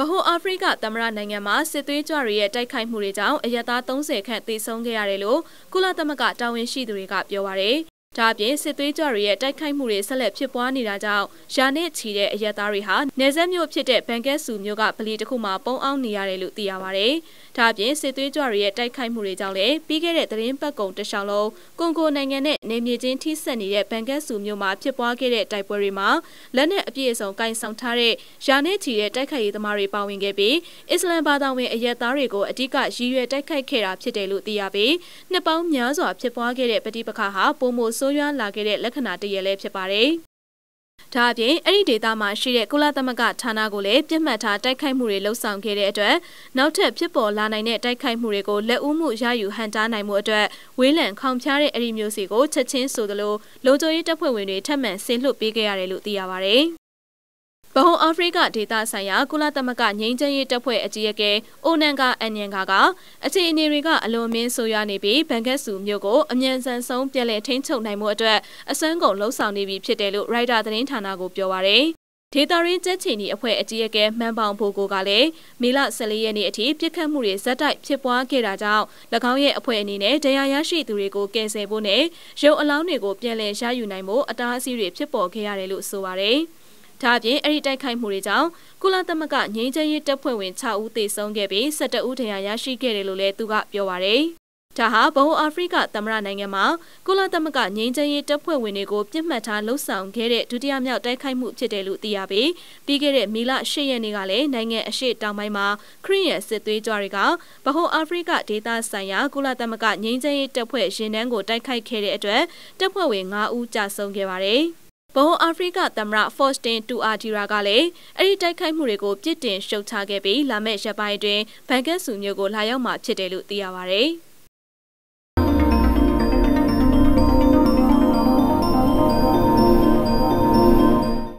ဗဟိုအာဖရိကသမရနိုင်ငံမှာစစ်သွေးကြွတွေရဲ့တိုက်ခိုက်မှုတွေကြောင့်အရသား30ခန့်သေဆုံးခဲ့ရတယ်လို့ကုလသမဂ္ဂတာဝန်ရှိသူတွေကပြောပါရယ် ဒါအပြင်စစ်သွေးကြွတွေရဲ့တိုက်ခိုက်မှုတွေဆက်လက်ဖြစ်ပွားနေတာကြောင့်ယာနဲ့ချီတဲ့အရက်သားတွေဟာနေဆက်မြို့ဖြစ်တဲ့ဘန်ကက်ဆူမြို့ကဗလီတစ်ခုမှာပုံအောင်နေရတယ်လို့သိရပါဗျ။ဒါအပြင်စစ်သွေးကြွတွေရဲ့တိုက်ခိုက်မှုတွေကြောင့်လည်းပြီးခဲ့တဲ့သတင်းပတ်ကုံတလျှောက်လုံးကွန်ကိုနိုင်ငံနဲ့နေမြေချင်းထိစပ်နေတဲ့ဘန်ကက်ဆူမြို့မှာဖြစ်ပွားခဲ့တဲ့တိုက်ပွဲတွေမှာလက်နက်အပြည့်အစုံကင်ဆောင်ထားတဲ့ယာနဲ့ချီတဲ့တိုက်ခိုက်ရေးသမားတွေပါဝင်ခဲ့ပြီးအစ္စလမ်ဘာသာဝင်အရက်သားတွေကိုအ धिक ရည်ရွယ်တိုက်ခိုက်ခဲ့တာဖြစ်တယ်လို့သိရပြီးနှစ်ပေါင်းများစွာဖြစ်ပွားခဲ့တဲ့ပဋိပက္ခဟာပုံမဆိုးရွားလာခဲ့တဲ့လက္ခဏာတရလည်းဖြစ်ပါတယ်။ဒါအပြင်အဲ့ဒီဒေသမှာရှိတဲ့ကုလသမဂ္ဂဌာနကိုလည်းပြစ်မှတ်ထားတိုက်ခိုက်မှုတွေလှုံ့ဆော်ခဲ့တဲ့အတွက်နောက်ထပ်ဖြစ်ပေါ်လာနိုင်တဲ့တိုက်ခိုက်မှုတွေကိုလက်ဦးမှုရယူဟန်တားနိုင်မှုအတွက်ဝေးလံခေါင်ဖျားတဲ့အဲ့ဒီမျိုးစီကိုချက်ချင်းဆိုသလိုလုံခြုံရေးတပ်ဖွဲ့ဝင်တွေထပ်မံဆင်းလွှတ်ပေးခဲ့ရတယ်လို့သိရပါဗျ။ ဗဟိုအာဖရိကဒေသဆိုင်ရာကုလသမဂ္ဂငြိမ်းချမ်းရေးတပ်ဖွဲ့အကြီးအကဲအိုနန်ကအန်ညန်ကာကအခြေအနေတွေကအလွန်မင်းဆိုးရွားနေပြီးဘန်ကက်ဆူမြို့ကိုအမြန်ဆန်ဆုံးပြည်လည်ထိန်းချုပ်နိုင်မှုအတွက်အစွမ်းကုန်လှုံ့ဆော်နေပြီဖြစ်တယ်လို့ရိုက်တာသတင်းဌာနကိုပြောပါရယ်ဒေတာရင်းကျက်ချီနီအဖွဲ့အကြီးအကဲမှန်ပေါင်ဖိုကိုကလည်းမေလ14ရက်နေ့အထိပြစ်ခတ်မှုတွေဇက်တိုက်ဖြစ်ပွားခဲ့တာကြောင့်၎င်းရဲ့အဖွဲ့အနေနဲ့တရားရရှိသူတွေကိုကယ်ဆယ်ဖို့နဲ့ရုပ်အလောင်းတွေကိုပြန်လည်ရယူနိုင်ဖို့အတားအဆီးတွေဖြစ်ပေါ်ခဲ့ရတယ်လို့ဆိုပါတယ်။ ဒါအပြင်အဲ့ဒီတိုက်ခိုက်မှုတွေကြောင့်ကုလသမဂ္ဂငြိမ်းချမ်းရေးတပ်ဖွဲ့ဝင်6ဦးသေဆုံးခဲ့ပြီး12ဦးဒဏ်ရာရရှိခဲ့တယ်လို့လည်းသူကပြောပါရယ်ဒါဟာဘုံအာဖရိကသမရနိုင်ငံမှာကုလသမဂ္ဂငြိမ်းချမ်းရေးတပ်ဖွဲ့ဝင်တွေကိုပြစ်မှတ်ထားလှုပ်ဆောင်ခဲ့တဲ့ဒုတိယမြောက်တိုက်ခိုက်မှုဖြစ်တယ်လို့သိရပြီးပြီးခဲ့တဲ့မေလ10ရက်နေ့ကလည်းနိုင်ငံအရှေ့တောင်ပိုင်းမှာခရီးရန်စစ်သွေးကြွတွေကဗဟိုအာဖရိကဒေသဆိုင်ရာကုလသမဂ္ဂငြိမ်းချမ်းရေးတပ်ဖွဲ့ရင်တန်းကိုတိုက်ခိုက်ခဲ့တဲ့အတွက်တပ်ဖွဲ့ဝင်9ဦးကြာဆုံးခဲ့ပါတယ်။ ဘုံအာဖရိကသမ္မတ Faustin Touadera ကလည်းအဲ့ဒီတိုက်ခိုက်မှုတွေကိုပြစ်တင်ရှုတ်ချခဲ့ပြီးလာမယ့်ရက်ပိုင်းအတွင်းဘန်ကက်ဆူမျိုးကိုလာရောက်မှာဖြစ်တယ်လို့သိရပါဗျ။